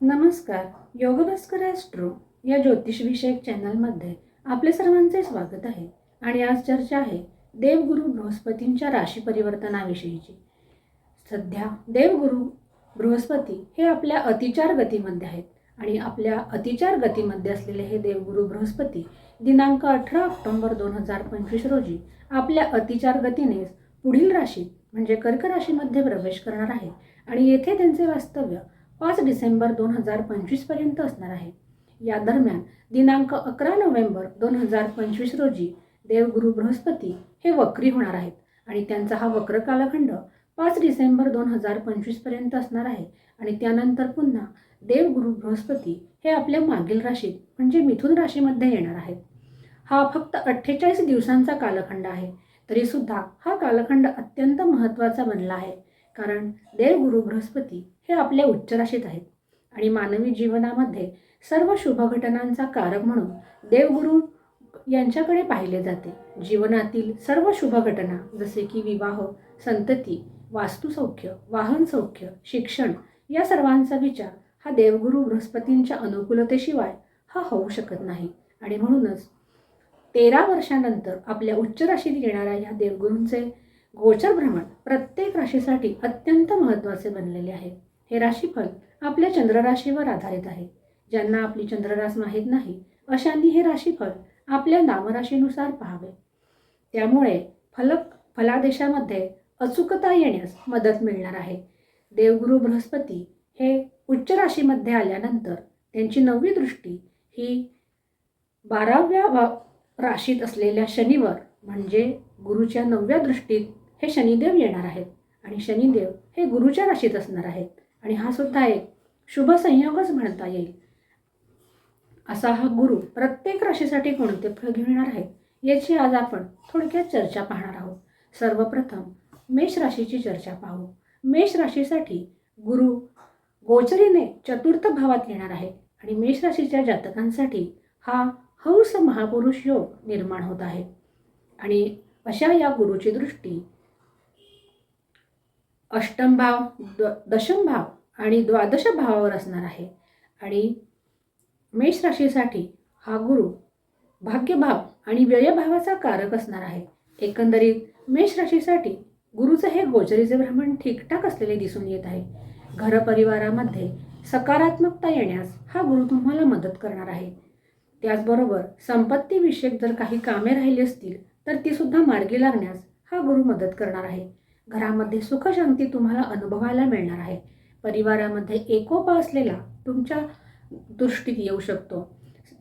नमस्कार योगभास्कर ॲस्ट्रो या ज्योतिषविषयक चॅनलमध्ये आपले सर्वांचे स्वागत आहे. आणि आज चर्चा आहे देवगुरु बृहस्पतींच्या राशी परिवर्तनाविषयीची. सध्या देवगुरु बृहस्पती हे आपल्या अतिचार गतीमध्ये आहेत. आणि आपल्या अतिचार गतीमध्ये असलेले हे देवगुरु बृहस्पती दिनांक अठरा ऑक्टोंबर दोन हजार पंचवीस रोजी आपल्या अतिचार गतीने पुढील राशीत म्हणजे कर्क राशीमध्ये प्रवेश करणार आहे. आणि येथे त्यांचे वास्तव्य पाच डिसेंबर दोन हजार पंचवीसपर्यंत असणार आहे. या दरम्यान दिनांक अकरा नोव्हेंबर दोन हजार पंचवीस रोजी देवगुरु बृहस्पती हे वक्री होणार आहेत आणि त्यांचा हा वक्र कालखंड पाच डिसेंबर दोन हजार पंचवीसपर्यंत असणार आहे. आणि त्यानंतर पुन्हा देवगुरु बृहस्पती हे आपल्या मागील राशीत म्हणजे मिथुन राशीमध्ये येणार आहेत. हा फक्त अठ्ठेचाळीस दिवसांचा कालखंड आहे. तरीसुद्धा हा कालखंड अत्यंत महत्त्वाचा बनला आहे. कारण देवगुरु बृहस्पती हे आपल्या उच्च राशीत आहेत. आणि मानवी जीवनामध्ये सर्व शुभ घटनांचा कारक म्हणून देवगुरु यांच्याकडे पाहिले जाते. जीवनातील सर्व शुभ घटना जसे की विवाह संतती वास्तुसौख्य वाहन सौख्य शिक्षण या सर्वांचा विचार हा देवगुरु बृहस्पतींच्या अनुकूलतेशिवाय हा होऊ शकत नाही. आणि म्हणूनच तेरा वर्षानंतर आपल्या उच्च राशीत येणाऱ्या या देवगुरूंचे गोचर भ्रमण प्रत्येक राशीसाठी अत्यंत महत्त्वाचे बनलेले आहे. हे राशीफल आपल्या चंद्रराशीवर आधारित आहे. ज्यांना आपली चंद्ररास माहीत नाही अशांनी हे राशीफल आपल्या नामराशीनुसार पाहावे. त्यामुळे फलक फलादेशामध्ये अचूकता येण्यास मदत मिळणार आहे. देवगुरु बृहस्पती हे उच्च राशीमध्ये आल्यानंतर त्यांची नववी दृष्टी ही बाराव्या भा- राशीत असलेल्या शनिवर म्हणजे गुरुच्या नवव्या दृष्टीत हे शनिदेव येणार आहेत. आणि शनिदेव हे गुरुच्या राशीत असणार आहेत. आणि हा सुद्धा एक शुभ संयोगच म्हणता येईल. असा हा गुरु प्रत्येक राशीसाठी कोणते फळ घेऊन येणार आहे याची आज आपण थोडक्यात चर्चा पाहणार आहोत. सर्वप्रथम मेष राशीची चर्चा पाहू. मेष राशीसाठी गुरु गोचरीने चतुर्थ भावात येणार आहे आणि मेष राशीच्या जातकांसाठी हा हौस महापुरुष योग निर्माण होत आहे. आणि अशा या गुरुची दृष्टी अष्टम भाव द दशम भाव आणि द्वादश भावावर असणार आहे. आणि मेष राशीसाठी हा गुरु भाग्यभाव आणि व्ययभावाचा कारक असणार आहे. एकंदरीत मेष राशीसाठी गुरुचं हे गोचरीचे भ्रमण ठीकठाक असलेले दिसून येत आहे. घरपरिवारामध्ये सकारात्मकता येण्यास हा गुरु तुम्हाला मदत करणार आहे. त्याचबरोबर संपत्तीविषयक जर काही कामे राहिली असतील तर ती सुद्धा मार्गी लागण्यास हा गुरु मदत करणार आहे. घरामध्ये सुखशांती तुम्हाला अनुभवायला मिळणार आहे. परिवारामध्ये एकोपा असलेला तुमच्या दृष्टीत येऊ शकतो.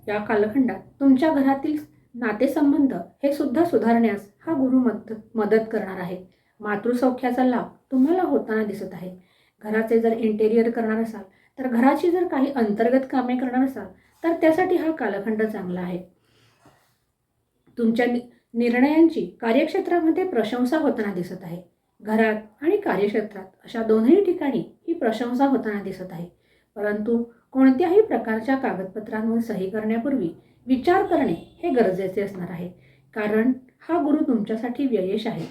या कालखंडात तुमच्या घरातील नातेसंबंध हे सुद्धा सुधारण्यास हा गुरु मद मदत करणार आहे. मातृसौख्याचा लाभ तुम्हाला होताना दिसत आहे. घराचे जर इंटेरियर करणार असाल तर घराची जर काही अंतर्गत कामे करणार असाल तर त्यासाठी हा कालखंड चांगला आहे. तुमच्या नि निर्णयांची कार्यक्षेत्रामध्ये प्रशंसा होताना दिसत आहे. घरात आणि कार्यक्षेत्रात अशा दोन्ही ठिकाणी ही प्रशंसा होताना दिसत आहे. परंतु कोणत्याही प्रकारच्या कागदपत्रांवर सही करण्यापूर्वी विचार करणे हे गरजेचे असणार आहे. कारण हा गुरु तुमच्यासाठी व्ययश आहे.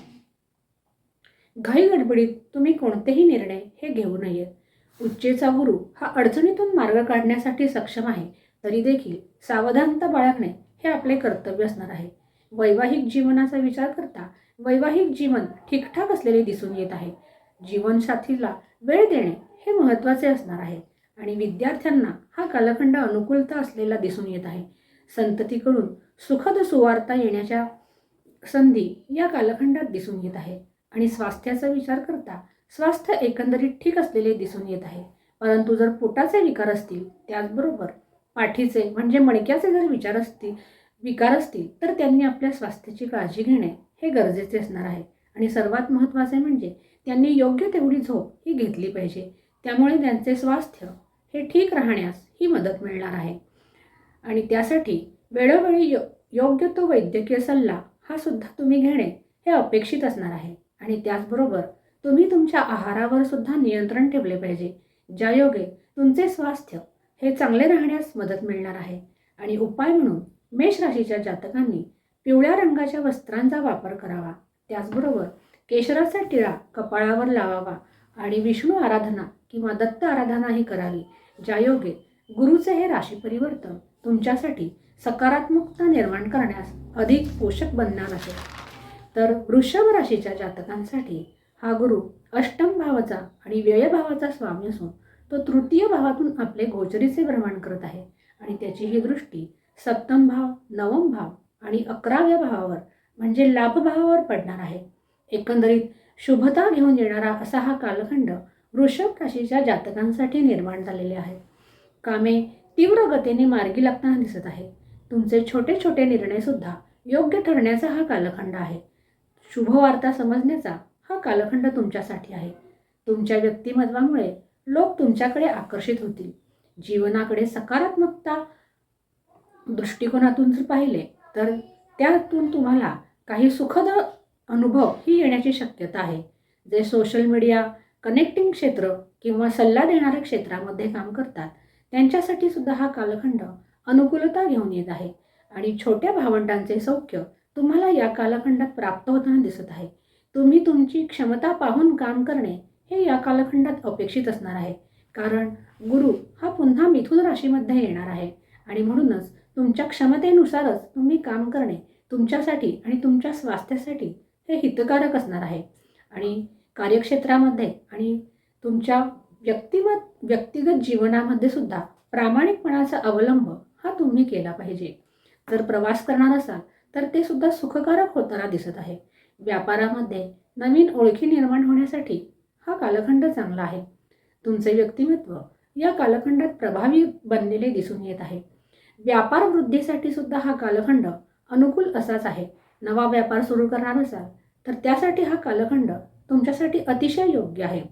घाई गडबडीत तुम्ही कोणतेही निर्णय हे घेऊ नयेत उच्चेचा गुरु हा अडचणीतून मार्ग काढण्यासाठी सक्षम आहे. तरी देखील सावधानता बाळगणे हे आपले कर्तव्य असणार आहे. वैवाहिक जीवनाचा विचार करता वैवाहिक जीवन ठीकठाक असलेले दिसून येत आहे. जीवनसाथीला वेळ देणे हे महत्त्वाचे असणार आहे आणि विद्यार्थ्यांना हा कालखंड अनुकूलता असलेला दिसून येत आहे. संततीकडून सुखद सुवार्ता येण्याच्या संधी या कालखंडात दिसून येत आहे आणि स्वास्थ्याचा विचार करता स्वास्थ्य एकंदरीत ठीक असलेले दिसून येत आहे. परंतु जर पोटाचे विकार असतील त्याचबरोबर पाठीचे म्हणजे मणक्याचे जर विचार असतील विकार असतील तर त्यांनी आपल्या स्वास्थ्याची काळजी घेणे हे गरजेचे असणार आहे. आणि सर्वात महत्त्वाचे म्हणजे त्यांनी योग्य तेवढी झोप ही घेतली पाहिजे. त्यामुळे त्यांचे स्वास्थ्य हे ठीक राहण्यास ही मदत मिळणार आहे. आणि त्यासाठी वेळोवेळी यो योग्य तो वैद्यकीय सल्ला हा सुद्धा तुम्ही घेणे हे अपेक्षित असणार आहे. आणि त्याचबरोबर तुम्ही तुमच्या आहारावर सुद्धा नियंत्रण ठेवले पाहिजे. ज्यायोगे तुमचे स्वास्थ्य हे चांगले राहण्यास मदत मिळणार आहे. आणि उपाय म्हणून मेष राशीच्या जातकांनी पिवळ्या रंगाच्या वस्त्रांचा वापर करावा. त्याचबरोबर केशराचा टिळा कपाळावर लावावा आणि विष्णू आराधना किंवा दत्त आराधनाही करावी ज्यायोगे गुरुचे हे राशी परिवर्तन तुमच्यासाठी सकारात्मकता निर्माण करण्यास अधिक पोषक बनणार आहे. तर वृषभ राशीच्या जातकांसाठी हा गुरु अष्टम भावाचा आणि व्ययभावाचा स्वामी असून तो तृतीय भावातून आपले गोचरीचे भ्रमण करत आहे आणि त्याची ही दृष्टी सप्तम भाव नवम भाव आणि अकराव्या भावावर म्हणजे लाभभावावर पडणार आहे. एकंदरीत शुभता घेऊन येणारा असा हा कालखंड वृषभ राशीच्या जातकांसाठी निर्माण झालेले आहे. कामे तीव्र गतीने मार्गी लागताना दिसत आहे. तुमचे छोटे छोटे निर्णयसुद्धा योग्य ठरण्याचा हा कालखंड आहे. शुभवार्ता समजण्याचा हा कालखंड तुमच्यासाठी आहे. तुमच्या व्यक्तिमत्वामुळे लोक तुमच्याकडे आकर्षित होतील. जीवनाकडे सकारात्मकता दृष्टिकोनातून जर पाहिले तर त्यातून तुम्हाला काही सुखद अनुभव ही येण्याची शक्यता आहे. जे सोशल मीडिया कनेक्टिंग क्षेत्र किंवा सल्ला देणाऱ्या क्षेत्रामध्ये काम करतात त्यांच्यासाठी सुद्धा हा कालखंड अनुकूलता घेऊन येत आहे. आणि छोट्या भावंडांचे सौख्य तुम्हाला या कालखंडात प्राप्त होताना दिसत आहे. तुम्ही तुमची क्षमता पाहून काम करणे हे या कालखंडात अपेक्षित असणार आहे. कारण गुरु हा पुन्हा मिथुन राशीमध्ये येणार आहे. आणि म्हणूनच तुमच्या क्षमतेनुसारच तुम्ही काम करणे तुमच्यासाठी आणि तुमच्या स्वास्थ्यासाठी हे हितकारक असणार आहे. आणि कार्यक्षेत्रामध्ये आणि तुमच्या व्यक्तिमत व्यक्तिगत जीवनामध्ये सुद्धा प्रामाणिकपणाचा अवलंब हा तुम्ही केला पाहिजे. जर प्रवास करणार असाल तर ते सुद्धा सुखकारक होताना दिसत आहे. व्यापारामध्ये नवीन ओळखी निर्माण होण्यासाठी हा कालखंड चांगला आहे. तुमचे व्यक्तिमत्व या कालखंडात प्रभावी बनलेले दिसून येत आहे. व्यापार वृद्धीसाठी सुद्धा हा कालखंड अनुकूल असाच आहे. नवा व्यापार सुरू करणार असाल तर त्यासाठी हा कालखंड तुमच्यासाठी अतिशय योग्य आहे.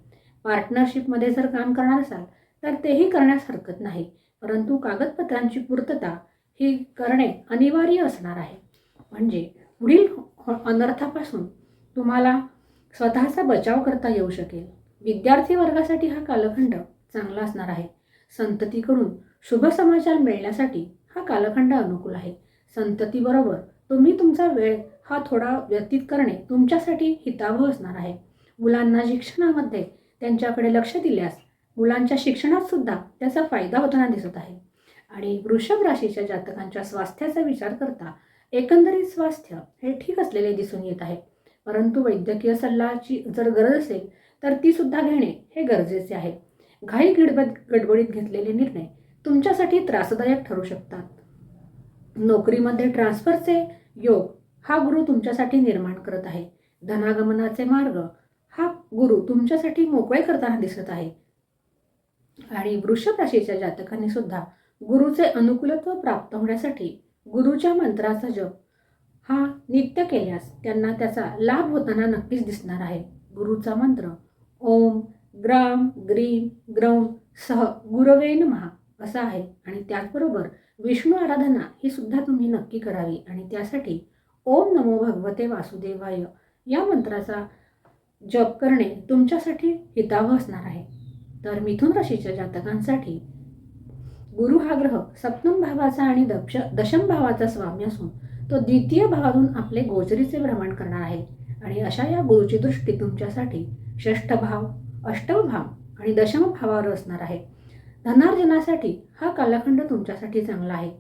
पार्टनरशिपमध्ये जर काम करणार असाल तर तेही करण्यास हरकत नाही. परंतु कागदपत्रांची पूर्तता ही करणे अनिवार्य असणार आहे. म्हणजे पुढील हो- अनर्थापासून तुम्हाला स्वतःचा बचाव करता येऊ शकेल. विद्यार्थी वर्गासाठी हा कालखंड चांगला असणार आहे. संततीकडून शुभ समाचार मिळण्यासाठी हा कालखंड अनुकूल आहे. संततीबरोबर तुम्ही तुमचा वेळ हा थोडा व्यतीत करणे तुमच्यासाठी हितावह असणार आहे. मुलांना शिक्षणामध्ये त्यांच्याकडे लक्ष दिल्यास मुलांच्या शिक्षणात सुद्धा त्याचा फायदा होताना दिसत आहे. आणि वृषभ राशीच्या जातकांच्या स्वास्थ्याचा विचार करता एकंदरीत स्वास्थ्य हे ठीक असलेले दिसून येत आहे. परंतु वैद्यकीय सल्लाची जर गरज असेल तर ती सुद्धा घेणे हे गरजेचे आहे. घाई गडबड गडबडीत घेतलेले निर्णय तुमच्यासाठी त्रासदायक ठरू शकतात. नोकरीमध्ये ट्रान्सफरचे योग हा गुरु तुमच्यासाठी निर्माण करत आहे. धनागमनाचे मार्ग हा गुरु तुमच्यासाठी मोकळे करताना दिसत आहे. आणि वृषभ राशीच्या जातकांनी सुद्धा गुरुचे अनुकूलत्व प्राप्त होण्यासाठी गुरुच्या मंत्राचा जप हा नित्य केल्यास त्यांना त्याचा लाभ होताना नक्कीच दिसणार आहे. गुरुचा मंत्र ओम ग्राम ग्रीम ग्रौम सह गुरवेन नमहा असा आहे. आणि त्याचबरोबर विष्णू आराधना ही सुद्धा तुम्ही नक्की करावी. आणि त्यासाठी ओम नमो भगवते वासुदेवाय या मंत्राचा जप करणे तुमच्यासाठी हितावह असणार आहे. तर मिथुन राशीच्या जातकांसाठी गुरु हा ग्रह सप्तम भावाचा आणि दक्ष दशम भावाचा स्वामी असून तो द्वितीय भावातून आपले गोचरीचे भ्रमण करणार आहे. आणि अशा या गुरुची दृष्टी तुमच्यासाठी षष्ठ भाव अष्टम भाव आणि दशम भावावर असणार आहे. धनार्जनासाठी हा कालखंड तुमच्यासाठी चांगला आहे.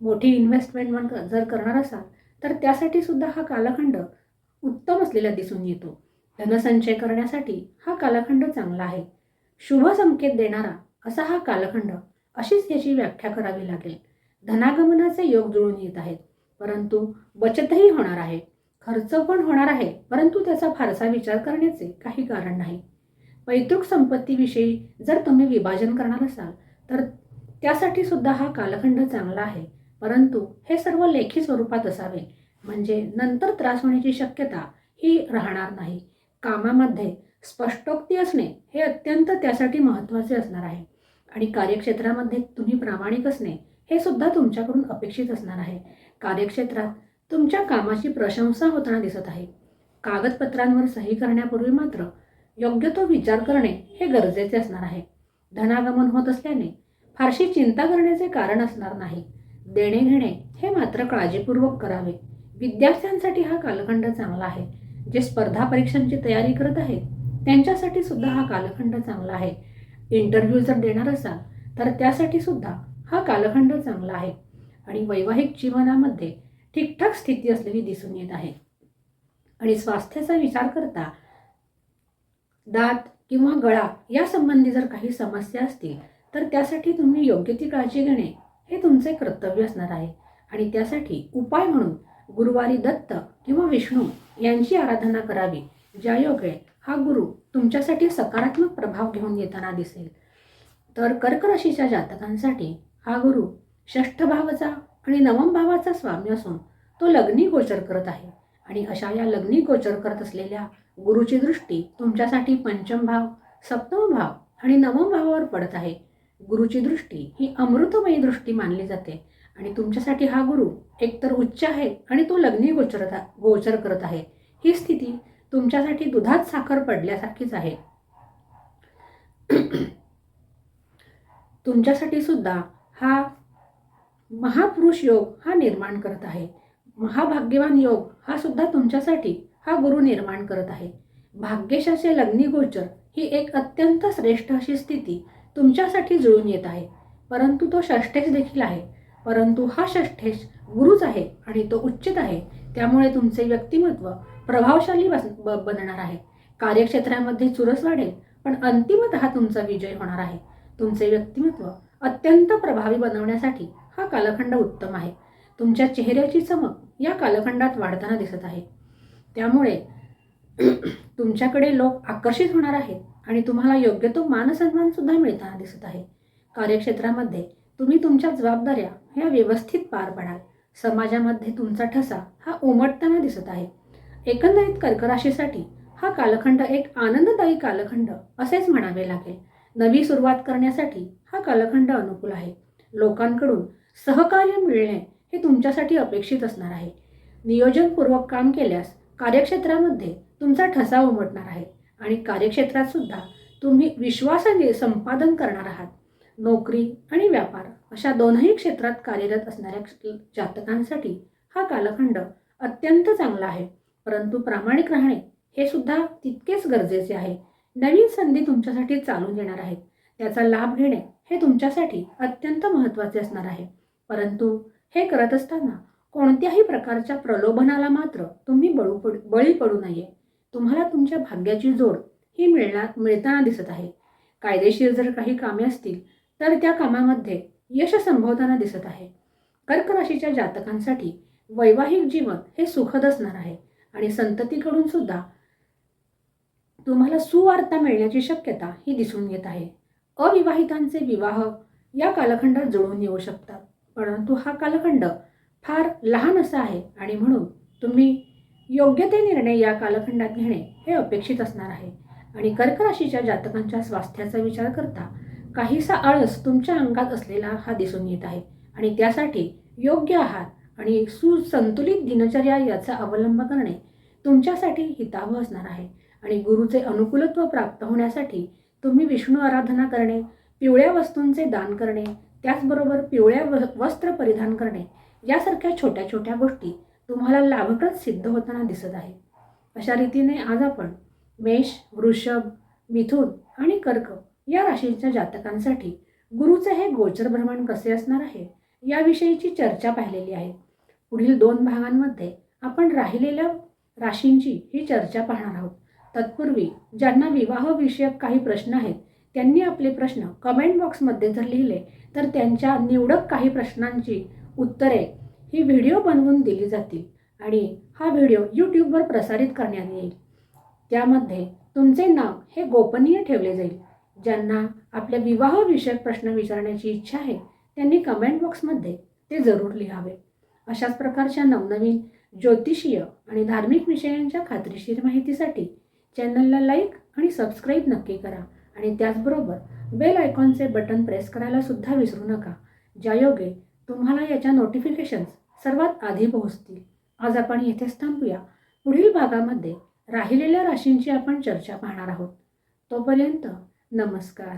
मोठी इन्व्हेस्टमेंट जर करणार असाल तर त्यासाठी सुद्धा हा कालखंड उत्तम असलेला दिसून येतो. धनसंचय करण्यासाठी हा कालखंड चांगला आहे. शुभ संकेत देणारा असा हा कालखंड अशीच याची व्याख्या करावी लागेल. धनागमनाचे योग जुळून येत आहेत. परंतु बचतही होणार आहे. खर्च पण होणार आहे परंतु त्याचा फारसा विचार करण्याचे काही कारण नाही. पैतृक संपत्तीविषयी जर तुम्ही विभाजन करणार असाल तर त्यासाठी सुद्धा हा कालखंड चांगला आहे. परंतु हे सर्व लेखी स्वरूपात असावे. म्हणजे नंतर त्रास होण्याची शक्यता ही राहणार नाही. कामामध्ये स्पष्टोक्ती असणे हे अत्यंत त्यासाठी महत्त्वाचे असणार आहे. आणि कार्यक्षेत्रामध्ये तुम्ही प्रामाणिक असणे हे सुद्धा तुमच्याकडून अपेक्षित असणार आहे. कार्यक्षेत्रात तुमच्या कामाची प्रशंसा होताना दिसत आहे. कागदपत्रांवर सही करण्यापूर्वी मात्र योग्य तो विचार करणे हे गरजेचे असणार आहे. धनागमन होत असल्याने फारशी चिंता करण्याचे कारण असणार नाही. देणे घेणे हे मात्र काळजीपूर्वक करावे. विद्यार्थ्यांसाठी हा कालखंड चांगला आहे. जे स्पर्धा परीक्षांची तयारी करत आहेत त्यांच्यासाठी सुद्धा हा कालखंड चांगला आहे. इंटरव्ह्यू जर देणार असाल तर त्यासाठी सुद्धा हा कालखंड चांगला आहे. आणि वैवाहिक जीवनामध्ये ठीकठाक स्थिती असलेली दिसून येत आहे. आणि स्वास्थ्याचा विचार करता दात किंवा गळा या संबंधी जर काही समस्या असतील तर त्यासाठी तुम्ही योग्य ती काळजी घेणे हे तुमचे कर्तव्य असणार आहे. आणि त्यासाठी उपाय म्हणून गुरुवारी दत्त किंवा विष्णू यांची आराधना करावी ज्या योगे हा गुरु तुमच्यासाठी सकारात्मक प्रभाव घेऊन येताना दिसेल. तर कर्क राशीच्या जातकांसाठी हा गुरु षष्ठ भावाचा आणि नवम भावाचा स्वामी असून तो लग्नी गोचर करत आहे. आणि अशा या लग्नी गोचर करत असलेल्या गुरुची दृष्टी तुमच्यासाठी पंचम भाव सप्तम भाव आणि नवम भावावर पडत आहे. गुरुची दृष्टी ही अमृतमयी दृष्टी मानली जाते आणि तुमच्यासाठी हा गुरु एकतर उच्च आहे आणि तो लग्नी गोचर गोचर करत आहे. ही स्थिती तुमच्यासाठी दुधात साखर पडल्यासारखीच आहे. तुमच्यासाठी सुद्धा हा महापुरुष योग हा निर्माण करत आहे. महाभाग्यवान योग हा सुद्धा तुमच्यासाठी हा गुरु निर्माण करत आहे. भाग्यशाचे लग्नीगोचर ही एक अत्यंत श्रेष्ठ अशी स्थिती तुमच्यासाठी जुळून येत आहे. परंतु तो षष्ठेश देखील आहे. परंतु हा षष्ठेश गुरुच आहे आणि तो उच्चित आहे. त्यामुळे तुमचे व्यक्तिमत्व प्रभावशाली बस ब बनणार आहे. कार्यक्षेत्रामध्ये चुरस वाढेल पण अंतिमतः तुमचा विजय होणार आहे. तुमचे व्यक्तिमत्व अत्यंत प्रभावी बनवण्यासाठी हा कालखंड उत्तम आहे. तुमच्या चेहऱ्याची चमक या कालखंडात वाढताना दिसत आहे. त्यामुळे तुमच्याकडे लोक आकर्षित होणार आहेत आणि तुम्हाला योग्य तो मानसन्मान सुद्धा मिळताना दिसत आहे. कार्यक्षेत्रामध्ये तुम्ही तुमच्या जबाबदाऱ्या ह्या व्यवस्थित पार पडाल. समाजामध्ये तुमचा ठसा हा उमटताना दिसत आहे. एकंदरीत कर्कराशीसाठी हा कालखंड एक आनंददायी कालखंड असेच म्हणावे लागेल. नवी सुरुवात करण्यासाठी हा कालखंड अनुकूल आहे. लोकांकडून सहकार्य मिळणे हे तुमच्यासाठी अपेक्षित असणार आहे. नियोजनपूर्वक काम केल्यास कार्यक्षेत्रामध्ये तुमचा ठसा उमटणार आहे आणि कार्यक्षेत्रात सुद्धा तुम्ही विश्वासाने संपादन करणार आहात. नोकरी आणि व्यापार अशा दोनही क्षेत्रात कार्यरत असणाऱ्या जातकांसाठी हा कालखंड अत्यंत चांगला आहे. परंतु प्रामाणिक राहणे हे सुद्धा तितकेच गरजेचे आहे. नवीन संधी तुमच्यासाठी चालून येणार आहेत. त्याचा लाभ घेणे हे तुमच्यासाठी अत्यंत महत्त्वाचे असणार आहे. परंतु हे करत असताना कोणत्याही प्रकारच्या प्रलोभनाला मात्र तुम्ही बळू पड बळी पडू नये. तुम्हाला तुमच्या भाग्याची जोड ही मिळणार मिळताना दिसत आहे. कायदेशीर जर काही कामे असतील तर त्या कामामध्ये यश संभवताना दिसत आहे. कर्क राशीच्या जातकांसाठी वैवाहिक जीवन हे सुखद असणार आहे आणि संततीकडून सुद्धा तुम्हाला सुवार्ता मिळण्याची शक्यता ही दिसून येत आहे. अविवाहितांचे विवाह या कालखंडात जुळून येऊ शकतात. परंतु हा कालखंड फार लहान असा आहे आणि म्हणून तुम्ही योग्य ते निर्णय या कालखंडात घेणे हे अपेक्षित असणार आहे. आणि कर्क राशीच्या जातकांच्या स्वास्थ्याचा विचार करता काहीसा आळस तुमच्या अंगात असलेला हा दिसून येत आहे. आणि त्यासाठी योग्य आहार आणि सुसंतुलित दिनचर्या याचा अवलंब करणे तुमच्यासाठी हितावह असणार आहे. आणि गुरुचे अनुकूलत्व प्राप्त होण्यासाठी तुम्ही विष्णू आराधना करणे पिवळ्या वस्तूंचे दान करणे त्याचबरोबर पिवळ्या व वस्त्र परिधान करणे यासारख्या छोट्या छोट्या गोष्टी तुम्हाला लाभप्रद सिद्ध होताना दिसत आहे अशा रीतीने आज आपण मेष वृषभ मिथुन आणि कर्क या राशींच्या जातकांसाठी गुरुचे हे गोचर भ्रमण कसे असणार आहे याविषयीची चर्चा पाहिलेली आहे. पुढील दोन भागांमध्ये आपण राहिलेल्या राशींची ही चर्चा पाहणार आहोत. तत्पूर्वी ज्यांना विवाहविषयक काही प्रश्न आहेत त्यांनी आपले प्रश्न कमेंट बॉक्समध्ये जर लिहिले तर त्यांच्या निवडक काही प्रश्नांची उत्तरे ही व्हिडिओ बनवून दिली जातील आणि हा व्हिडिओ यूट्यूबवर प्रसारित करण्यात येईल. त्यामध्ये तुमचे नाव हे गोपनीय ठेवले जाईल. ज्यांना आपल्या विवाहविषयक प्रश्न विचारण्याची इच्छा आहे त्यांनी कमेंट बॉक्समध्ये ते जरूर लिहावे. अशाच प्रकारच्या नवनवीन ज्योतिषीय आणि धार्मिक विषयांच्या खात्रीशीर माहितीसाठी चॅनलला लाईक आणि सबस्क्राईब नक्की करा. आणि त्याचबरोबर बेल आयकॉनचे बटन प्रेस करायला सुद्धा विसरू नका. ज्यायोगे तुम्हाला याच्या नोटिफिकेशन्स सर्वात आधी पोहोचतील. आज आपण येथेच थांबूया. पुढील भागामध्ये राहिलेल्या राशींची आपण चर्चा पाहणार आहोत. तोपर्यंत नमस्कार.